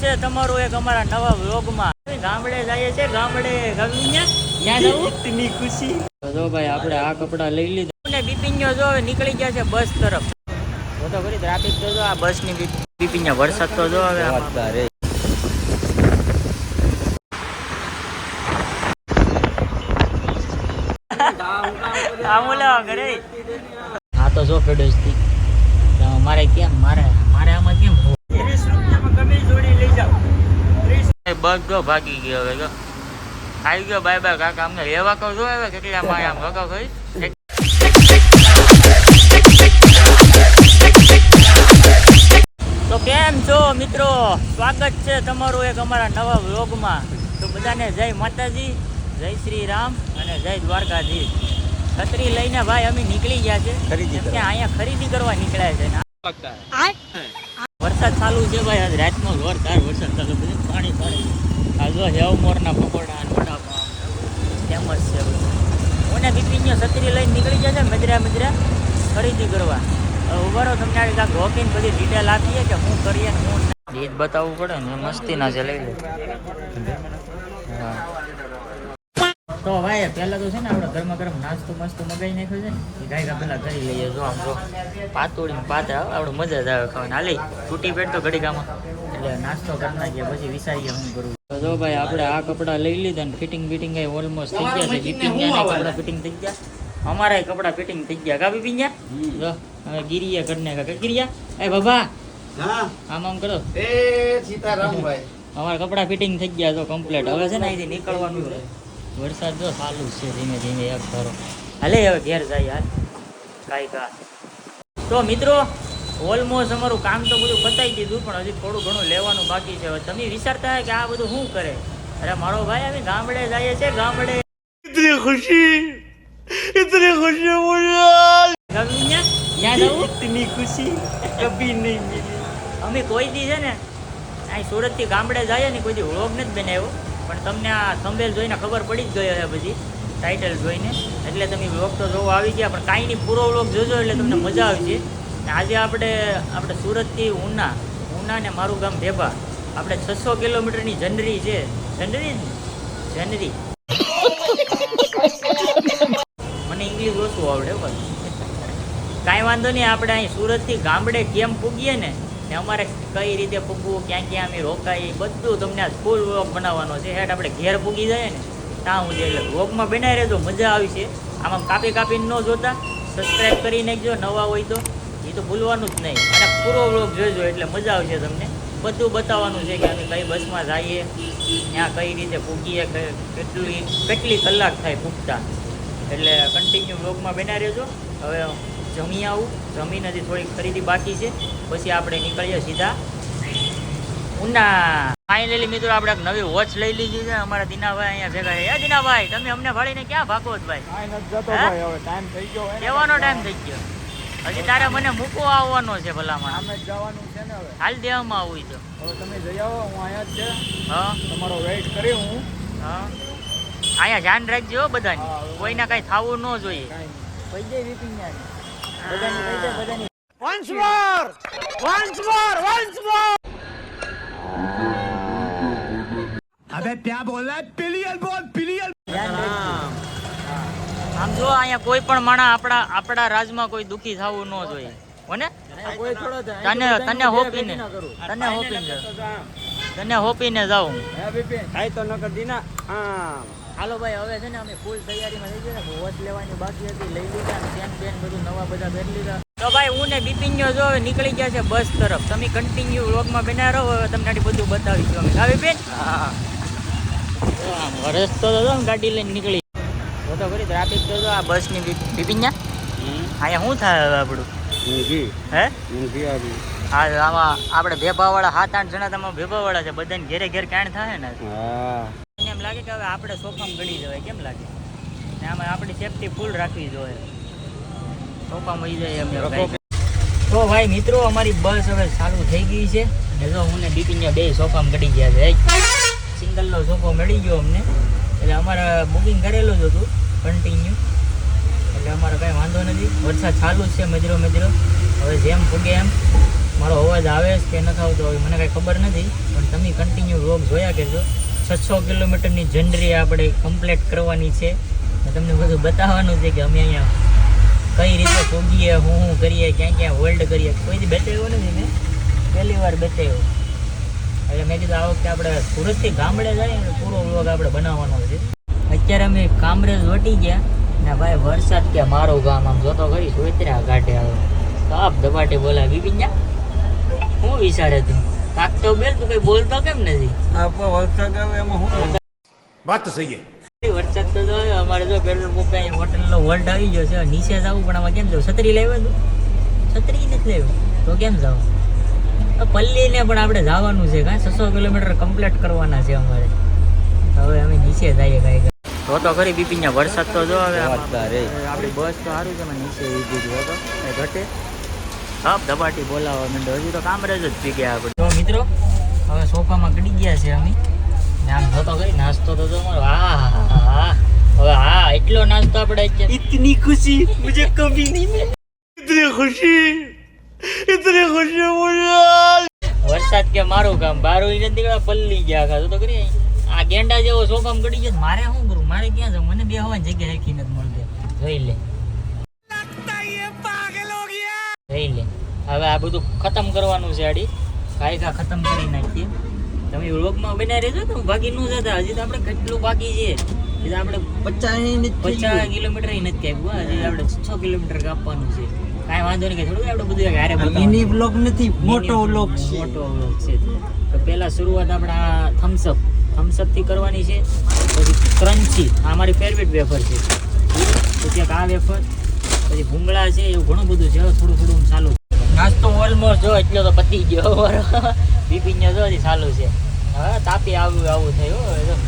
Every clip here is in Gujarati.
છે તમારું એક અમારા નવા વ્લોગમાં. ગામડે જઈએ છે ગામડે ગમીને ખુશી. જો ભાઈ આપણે આ કપડાં લઈ લીધા. ને બિપિનનો જો નીકળી ગયા છે બસ તરફ. જો તો ફરી ટ્રાફિક તો જો આ બસની બિપિનનો વરસાદ તો જો હવે અત્યારે આ તો જો ફેડોસથી મારે કેમ? મારે મારે આમાં કેમ? બધો ભાગી ગયો હવે જો. આવી ગયો બાય બાય કાકા અમને લેવા કહો છો હવે કેટલા માય આમ કાકા ભાઈ તો કેમ છો મિત્રો? સ્વાગત છે તમારું એક અમારા નવા વ્લોગમાં. તો બધાને જય માતાજી જય શ્રી રામ અને જય દ્વારકાજી છત્રી લઈને ભાઈ અમે નીકળી ગયા છે. અહીંયા ખરીદી કરવા નીકળ્યા છે વરસાદ ચાલુ છે ભાઈ, આજ રાતનો જોરદાર વરસાદ ચાલુ બધું પાણી પાણી. આ જો હેવ મોરના પકોડા અને વડાપાવ. ફેમસ છે બધું. મને બિપિનને છત્રી લઈને નીકળી જશે મજરા મજરા ખરીદી કરવા. ઉભરો તમને આ કાંક રોકીને બધી ડિટેલ આપીએ કે શું કરીએ શું રીત બતાવવું પડે ને મસ્તી ના છે, લઈ લે. તો ભાઈ પહેલાં તો છે ને આપડે ગરમા ગરમ નાસ્તો મસ્તો મગાવી નાખ્યો છે ને ગાયકા પહેલાં કરી લઈએ જો આમ જો પાતોળી પાતા આપણે મજા જ આવે ખાવાની. હાલે તૂટી પેટ તો ઘડી ગામાં એટલે નાસ્તો કરી નાખીએ પછી વિચારીએ શું કરવું જો ભાઈ આપણે આ કપડાં લઈ લીધા ને ફિટિંગ ફિટિંગ એ ઓલમોસ્ટ થઈ ગયા છે. જીપી ગયા કપડાં ફિટિંગ થઈ ગયા. અમારા કપડાં ફિટિંગ થઈ ગયા. કાપી પી ગયા જો હવે ગિરિયા કરીને કાકા ગિરિયા? એ બાબા આમ આમ કરો. એ સીતારામ ભાઈ. અમારા કપડાં ફિટિંગ થઈ ગયા તો કમ્પ્લીટ હવે છે ને અહીંથી નીકળવાનું છે વરસાદ તો ચાલુ છે ધીમે ધીમે એક ભરો હાલે હવે ઘેર જાય યાર કાંઈ કા તો મિત્રો ઓલમોસ્ટ અમારું કામ તો બધું પતાવી દીધું પણ હજી થોડું ઘણું લેવાનું બાકી છે. હવે તમે વિચારતા હોય કે આ બધું શું કરે? અરે મારો ભાઈ અમે ગામડે જઈએ છે ગામડે. ઇતની ખુશી ઇતની ખુશી મુજે ઇતની ખુશી કભી નહીં મિલી. અમે કોઈ દી છે ને અહીં સુરતથી ગામડે જઈએ ને કોઈ દી વ્લોગ નથી બનાવ્યો. પણ તમને આ થંબેલ જોઈને ખબર પડી જ ગઈ હશે પછી ટાઇટલ જોઈને. એટલે તમે વ્લોગ તો જોવા, આવી ગયા. પણ કાંઈ નહીં, પૂરો વ્લોગ જોજો એટલે તમને મજા આવશે. ને આજે આપણે આપણે સુરતથી ઉના ઉના ને મારું ગામ ભેભા. આપણે છસો કિલોમીટરની જનરી છે. જનરી? જનરી મને ઇંગ્લિશ ઓછું આવડે, બસ. કાંઈ વાંધો નહીં, આપણે અહીં સુરતથી ગામડે કેમ પૂગીએ ને ને અમારે કઈ રીતે પૂગવું, ક્યાં ક્યાં અમે રોકાઈએ, બધું તમને આ ફૂલ વ્લોગ બનાવવાનો છે. હેઠ આપણે ઘેર પૂગી જાય ને, ત્યાં હું એટલે વ્લોગમાં બનાવી રહેજો, મજા આવશે આમાં કાપી કાપીને ન જોતા સબસ્ક્રાઈબ કરી નાખજો, નવા હોય તો. એ તો ભૂલવાનું જ નહીં. અને પૂરો વ્લોગ જોજો એટલે મજા આવશે તમને. બધું બતાવવાનું છે કે અમે કઈ બસમાં જઈએ, ત્યાં કઈ રીતે પૂગીએ કેટલી કેટલી કલાક થાય પૂગતા. એટલે કન્ટિન્યુ વ્લોગમાં બનાવી રહેજો. હવે જમી આવું. જમીન હજી થોડીક ખરીદી બાકી છે. પછી આપણે નીકળીએ સીધા. ઉના ફાઇનલી મિત્રો આપણે એક નવી વોચ લઈ લીધી છે. અમારા દીનાભાઈ અહીંયા ભેગા છે. એ દીનાભાઈ તમે અમને ભાળીને ક્યાં ભાગો છો ભાઈ? કાંઈ નથી જતો ભાઈ હવે ટાઈમ થઈ ગયો કેવાનો ટાઈમ થઈ ગયો? હજી તારે મને મૂકો આવવાનો છે ભલામણ. અમે જવાનું છે ને હવે. હાલ દેવામાં આવું છે. હવે તમે જઈ આવો હું અહીંયા જ છે. હા. તમારો વેઇટ કરી હું. હા. અહીંયા ધ્યાન રાખજો બધાને. કોઈને કાંઈ થવું ન જોઈએ. કાંઈ નહીં. પૈજે once more once more once more અબે ત્યાં બોલ પિલિયન બોલ પિલિયન આમ જો અહીંયા કોઈ પણ માણા આપણા આપણા રાજમાં કોઈ દુખી થવું ન જોઈએ. કોને તને તને હોપીને તને હોપીને તને હોપીને જાઉં. હે બિપિન કાઈ તો ન દીના. આમ. હાલો ભાઈ હવે છે ને અમે ફૂલ તૈયારીમાં થઈ ગયા ને લેવાની બાકી હતી લઈ લીધા ને પેન પેન બધું નવા બધા પહેરી લીધા. તો ભાઈ હું ને બિપિન જો હવે નીકળી ગયા છે બસ તરફ. તમે કન્ટિન્યુ વ્લોગમાં બેના રહો હવે તમને આટલી બધું બતાવીશું અમે. હા બિપિન આમ તો હતો ગાડી લઈને નીકળી. તો તો ખરી ટ્રાફિક તો આ બસની બિપિન અહીંયા શું થાય હવે આપણું? હે? આ આમાં આપણે ભેભાવાળા સાત આઠ જણા તમે ભેભાવાળા છે. બધાને ઘેરે ઘેર કાંડ થાય ને. હા. લાગે કે હવે આપણે સોફામાં ગળી જવાય, કેમ લાગે? ને આમાં આપણી સેફટી ફૂલ રાખવી જોઈએ. સોફામાં વહી જાય એમ તો ભાઈ મિત્રો, અમારી બસ હવે ચાલુ થઈ ગઈ છે. ને જો હું ને બિપિન બે સોફામાં ગડી ગયા છે. સિંગલનો સોફો મળી ગયો અમને. એટલે અમારે બુકિંગ કરેલું જ હતું કન્ટિન્યુ એટલે અમારે કાંઈ વાંધો નથી. વરસાદ ચાલુ જ છે મજરો મજરો હવે જેમ ફૂગે એમ. મારો અવાજ આવે છે કે નથી આવતો મને કાંઈ ખબર નથી. પણ તમે કન્ટિન્યુ રોગ જોયા કરજો. છસો કિલોમીટરની જનરી આપણે કમ્પ્લીટ કરવાની છે. તમને બધું બતાવવાનું છે કે અમે અહીંયા કઈ રીતે પહોંચીએ હું શું કરીએ, ક્યાં ક્યાં હોલ્ડ કરીએ. કોઈથી બતાવ્યો નથી મેં? પહેલી વાર બતાવ્યો. એટલે મેં કીધું આ વખતે આપણે સુરતથી ગામડે જઈએ ને પૂરો વ્લોગ આપણે બનાવવાનો છે. અત્યારે અમે કામરેજ વટી ગયા ને ભાઈ વરસાદ કે મારો ગામ આમ જોતો કરી સોયત્રા ઘાટે આવે. કાપ દબાટે બોલા બીબીજા હું વિચારે તું. કાકતો બેન તું કઈ બોલતો કેમ નથી? આપણે વરસાદ આવે એમાં હું વાત તો સહી છે વરસાદ તો જો અમારે જો પેલું મૂકે હોટલનો હોલ્ડ આવી ગયો છે નીચે જવું પણ આમાં કેમ જવું છત્રી લેવા તું છત્રી નથી લેવું. તો કેમ પલ્લી પલ્લીને પણ આપણે જવાનું છે કાંઈ? છસો કિલોમીટર કમ્પ્લીટ કરવાના છે અમારે. હવે અમે નીચે જઈએ કાંઈ તો તો ખરી બીપીના વરસાદ તો જો હવે આપણી બસ તો સારું છે નીચે એ દીધું હતો ઘટે? હા દબાટી બોલાવો મંડો હજી તો કામ રહેજો જ પી ગયા આપણે મિત્રો હવે સોફામાં ગડી ગયા છે અમે. આમ થતો કઈ નાસ્તો થતો મારો હા હવે હા એટલો નાસ્તો આપણે ઇતની ખુશી મુજે કભી નહીં ઇતની ખુશી ઇતની ખુશી મુજે વરસાદ કે મારું કામ બારો નથી નીકળ્યા પલ્લી ગયા ખાતો તો કરી આ ગેંડા જેવો સોફામાં ગડી ગયો મારે શું કરું મારે ક્યાં જવું? મને બે હવાની જગ્યા હેકી નથી મળતી. જોઈ લે. જોઈ લે. હવે આ બધું ખતમ કરવાનું છે આડી. કાયકા ખતમ કરી નાખીએ. તમે વ્લોગમાં બનાવી રહેજો તો બાકી ન જતા. હજી તો આપણે કેટલું બાકી છે? તો આપણે પચાસ પચાસ કિલોમીટર એ નથી કાપ્યું હજી આપણે છ કિલોમીટર કાપવાનું છે. કાંઈ વાંધો નહીં થોડું આપણે બધું હારે મિની બ્લોગ નથી મોટો વ્લોગ છે. મોટો વ્લોગ છે. તો પહેલાં શરૂઆત આપણે આ થમ્સઅપ થમ્સઅપથી કરવાની છે. પછી ક્રન્ચી આ મારી ફેવરેટ વેફર છે. પછી આ વેફર પછી ભૂંગળા છે એવું ઘણું બધું છે. થોડું થોડું ચાલુ નાસ્તો ઓલમોસ્ટ જો, એટલો તો પતી ગયો અમારો. બીપીને જો ચાલુ છે. હવે તાપી આવું આવું થયું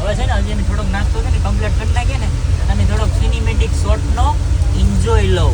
હવે છે ને, હજી થોડોક નાસ્તો છે ને કમ્પ્લીટ કરી નાખીએ ને, અને થોડોક સિનેમેટિક શોર્ટનો એન્જોય લો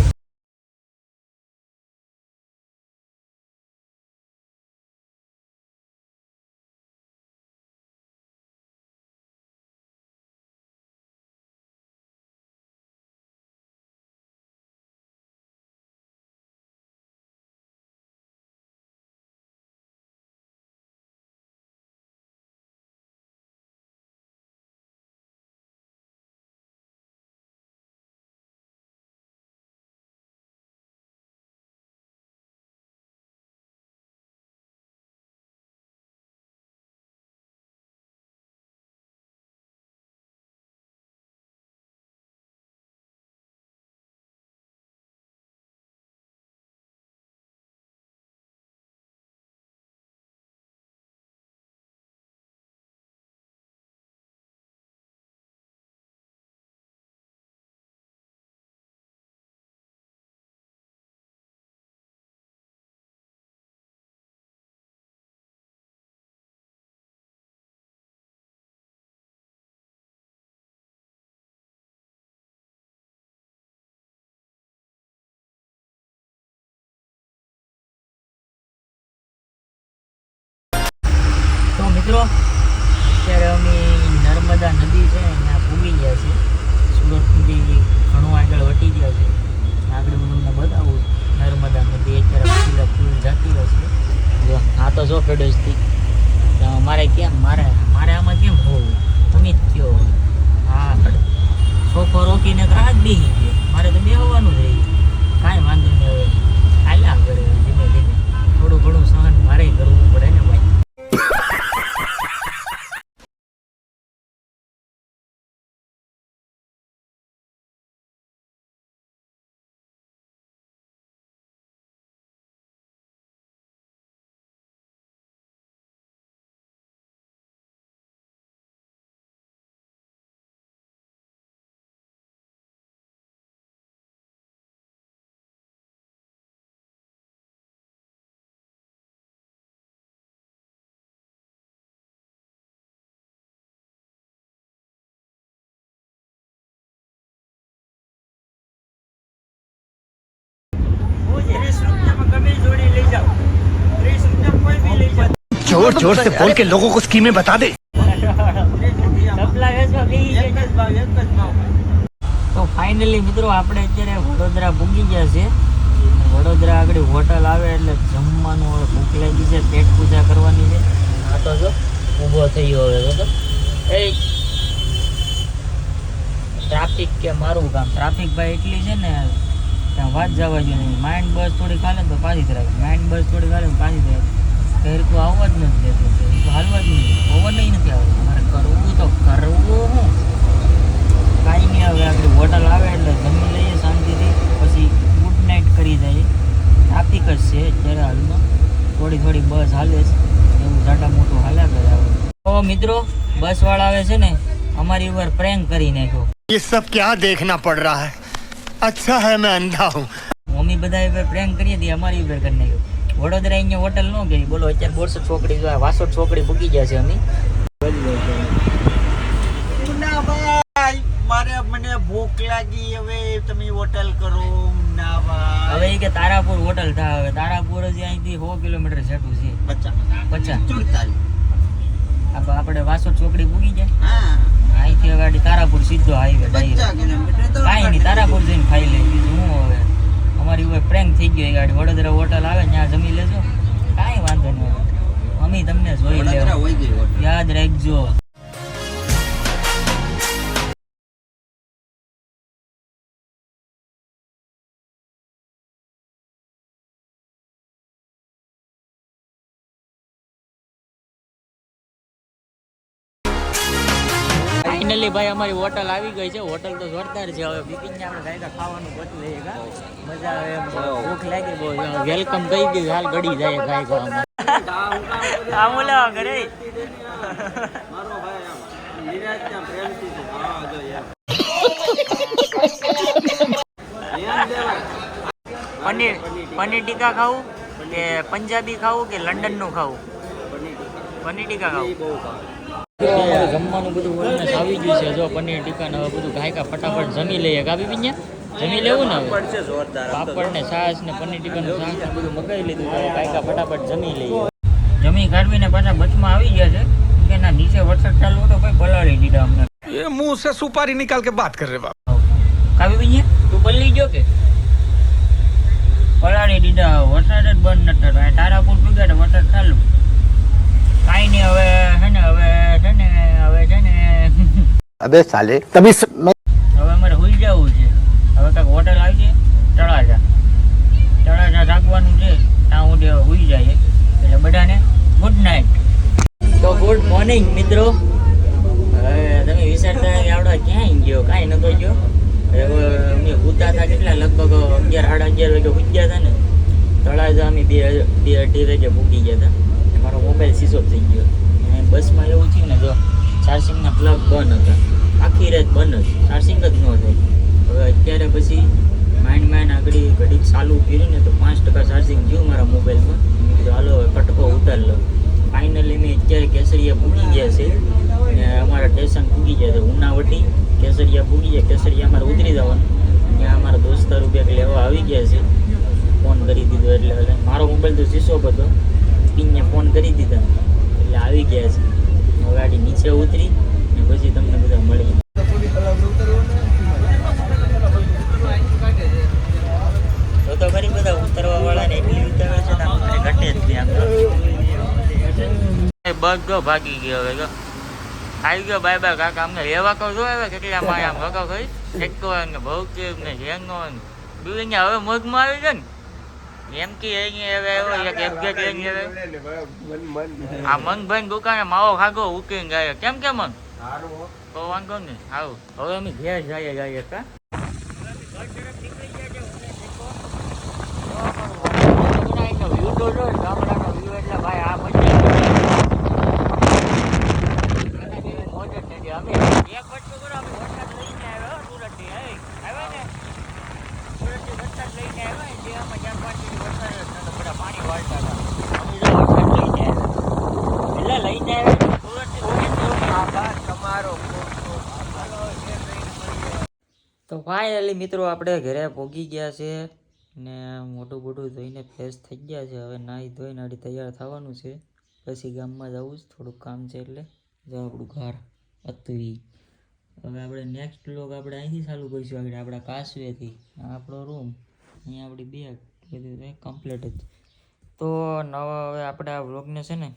મિત્રો, અત્યારે અમે નર્મદા નદી છે ત્યાં ભૂમી ગયા છે સુરત સુધી ઘણું આગળ વટી ગયા છે. આગળ હું તમને બતાવું, નર્મદા નદી અત્યારે ફૂલે ફૂલ જાતી જો, આ તો જો પેડોસથી મારે કેમ મારે મારે આમાં કેમ હોવું? તમે જ કયો હા છોકરો રોકીને તો જ બેસી ગયો. મારે તો બેહવાનું જ કાંઈ વાંધો નહીં હવે. હાલ્યા કરે ધીમે ધીમે. થોડું ઘણું સહન મારે કરવું પડે ને जोर जोर से बोल के लोगों को स्कीमें बता दे તો ફાઇનલી મિત્રો આપણે અત્યારે વડોદરા પૂગી ગયા છે અને વડોદરા આગળ હોટલ આવે એટલે જમવાનું હવે ભૂખ લાગી છે પેટ પૂજા કરવાની છે આ તો જો ઊભો થઈ ગયો હવે તો એ ટ્રાફિક કે મારું કામ ટ્રાફિક ભાઈ એટલી છે ને ત્યાં વાત જવા જોઈએ નહીં માઇન્ડ બસ થોડી ખાલે ને તો પાછી જ રાખે માઇન્ડ બસ થોડી ખાલે ને પાછી જ રાખે ઘર તો આવવા જ નથી દેતું ઘર તો હાલવા જ નહીં પવન નહીં નથી આવતો મારે કરવું તો કરવું હું કાંઈ નહીં હવે આગળ હોટલ આવે એટલે જમી લઈએ શાંતિથી પછી ગુડ નાઇટ કરી જઈએ ટ્રાફિક જ છે અત્યારે હાલમાં થોડી થોડી બસ હાલે છે એવું જાડા મોટું હાલ્યા કરે હવે તો મિત્રો બસવાળા આવે છે ને અમારી ઉપર પ્રેન્ક કરી નાખ્યો ये सब क्या देखना पड़ रहा है अच्छा है मैं अंधा हूँ મમ્મી બધા ઉપર પ્રેન્ક કરીએ હતી અમારી ઉપર કરી નાખ્યો વડોદરા અહીંયા હોટલ ન ગઈ. બોલો અત્યારે બોરસો છોકરી જો વાસો છોકરી ભૂકી ગયા છે અમે. મારે મને ભૂખ લાગી હવે તમે હોટલ કરો હવે કે તારાપુર હોટલ થાય. હવે તારાપુર જ અહીંથી સો કિલોમીટર જેટલું છે. પચાસ. પચાસ. ચુડતાલીસ. આપ- આપણે વાસો છોકરી પૂકી જાય. હા. અહીંથી ગાડી તારાપુર સીધો હાઈવે પચાસ કિલોમીટર તો કાંઈ નહીં તારાપુર જઈને ખાઈ લે બીજું હું હવે અમારી ઉપર પ્રેન્ક થઈ ગયો એ ગાડી. વડોદરા હોટલ આવે ત્યાં જમી લેજો. કાંઈ વાંધો નહીં મમ્મી તમને જોઈ લેવા. યાદ રાખજો. ફાઇનલી ભાઈ અમારી હોટલ આવી ગઈ છે. હોટલ તો જોરદાર છે. હવે બિપિન આપણે ગાયકા ખાવાનું લઈએ મજા આવે એમ. ભૂખ લાગી બહુ. વેલકમ કહી ગયું હાલ ગડી જાય ગાય ખાવામાં ઘરે મારો ભાઈ આમ. ત્યાં પ્રેમથી છે. હા, જો. પનીર પનીર ટીકા ખાવું કે પંજાબી ખાવું કે લંડનનું ખાવું? પનીર ટીકા ખાવું. જમવાનું બધું ઓલમેસ આવી ગયું છે. જો પનીર ટીકા ને બધું ગાયકા ફટાફટ જમી લઈએ. કાપી પીને? જમી લેવું ને પાપડ ને છાસ ને પનીર ટીકા ને શાક બધું મગાવી લીધું ગાયકા ફટાફટ જમી લઈએ. જમી કાઢવીને પાછા બચમાં આવી ગયા છે. કે નીચે વરસાદ ચાલુ હતો ભાઈ બલાડી દીધા અમને. એ મુંહ સે સુપારી નિકાલ કે બાત કરે રે બાપ. કાપી પીને? તું બલી ગયો કે? બલાડી દીધા. વરસાદ જ બંધ નતો તારાપુર પીગા વરસાદ ચાલુ. કાઈ નહીં હવે છે ને હવે છે ને હવે છે ને. અબે સાલે તમે હવે અમારે હોઈ જવું છે. હવે કાંઈક હોટેલ આવી છે તળાજા. તળાજા રાખવાનું છે ત્યાં હું હોઈ જાય એટલે બધાને ગુડ નાઇટ તો ગુડ મોર્નિંગ મિત્રો. તમે વિચારતા આવડો ક્યાં ગયો કાંઈ નતો ગયો. અમે ભૂતા કેટલા? લગભગ અગિયાર સાડા અગિયાર વાગે ભૂજ ગયા હતા ને. તળાજા અમે બે બે અઢી વાગે ભૂકી ગયા હતા મારો મોબાઈલ સ્વિચ થઈ ગયો. અને બસમાં એવું થયું ને જો ચાર્જિંગના પ્લગ બંધ હતા. આખી રાત બંધ જ. ચાર્જિંગ જ ન થાય. હવે અત્યારે પછી માઇન્ડ માઇન્ડ આગળ ઘડીક ચાલુ કર્યું ને તો પાંચ ટકા ચાર્જિંગ ગયું મારા મોબાઈલમાં મેં. કીધું, હાલો, હવે કટકો ઉતાર લો. ફાઇનલી મેં અત્યારે કેસરિયા પૂગી ગયા છે. ને અમારા સ્ટેશન પૂગી ગયા છે. ઉનાવટી, કેસરિયા પૂગી ગયા. કેસરિયા અમારે ઉતરી જવાનું. ત્યાં અમારા દોસ્તાર રૂપિયા લેવા આવી ગયા છે. ફોન કરી દીધો એટલે મારો મોબાઈલ તો શીશો હતો. પિનને ફોન કરી દીધા. એટલે આવી ગયા છે. હવે ગાડી નીચે ઉતરી ને પછી તમને બધા મળી તો તો ખરી બધા ઉતરવા વાળા ને એટલી ઉતાવે છે ઘટે જ નહીં આમ બસ ભાગી ગયો હવે આવી ગયો બાય બાય કાકા. અમને લેવા કહું, જો હવે કેટલા માયા આમ કાકા કઈ ઠેકો ને ભૌકે ને ઝેંગો ને. બીજું હવે મગમાં આવી જાય ને. એમ કે અહીંયા હવે આવ્યો એક એક્ઝેક્ટ લઈને હવે આ મન ભાઈ દુકાને માવો ખાગો ઉકીને ગયા. કેમ કેમ મન? તો વાંધો ને આવું હવે અમે ઘેર જઈએ જઈએ કા? વ્યૂ તો જો ગામડાનો વ્યૂ એટલે ભાઈ આ મજા મોજ જ નથી અમે એક વસ્તુ કરો અમે વરસાદ લઈને આવ્યો સુરતથી એ આવ્યા ને સુરતથી વરસાદ લઈને આવ્યા જે અમે ચાર પાંચ દિવસ વરસાદ જ નતો બધા પાણી વાળતા હતા અમે જો વરસાદ લઈને આવ્યા એટલે લઈને તો ફાઇનલી મિત્રો આપણે ઘરે પહોંચી ગયા છે ને મોટું મોટું ધોઈને ફ્રેશ થઈ ગયા છે. હવે નાહી ધોઈને આડી તૈયાર થવાનું છે. પછી ગામમાં જવું છે. થોડુંક કામ છે એટલે જો આપણું ઘર હતું એ હવે આપણે નેક્સ્ટ લોક આપણે અહીંથી ચાલુ કરીશું. આગળ આપણા કાસવેથી આપણો રૂમ અહીંયા આપણી બેગ બધું કમ્પ્લીટ જ. તો નવા હવે આપણે આ વ્લોગને છે ને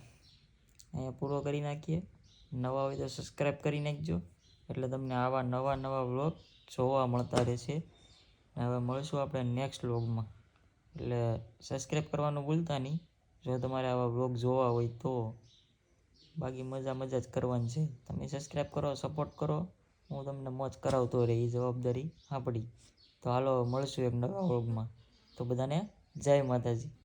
અહીંયા પૂરો કરી નાખીએ. નવા હોય તો સબસ્ક્રાઈબ કરી નાખજો. એટલે તમને આવા નવા નવા વ્લોગ જોવા મળતા રહેશે. હવે મળશું આપણે નેક્સ્ટ વ્લોગમાં એટલે સબસ્ક્રાઈબ કરવાનું ભૂલતા નહીં. જો તમારે આવા વ્લોગ જોવા હોય તો બાકી મજા મજા જ કરવાની છે. તમે સબસ્ક્રાઈબ કરો સપોર્ટ કરો. હું તમને મોજ કરાવતો રહે એ જવાબદારી આપણી તો હાલો મળશું એક નવા વ્લોગમાં તો બધાને જય માતાજી.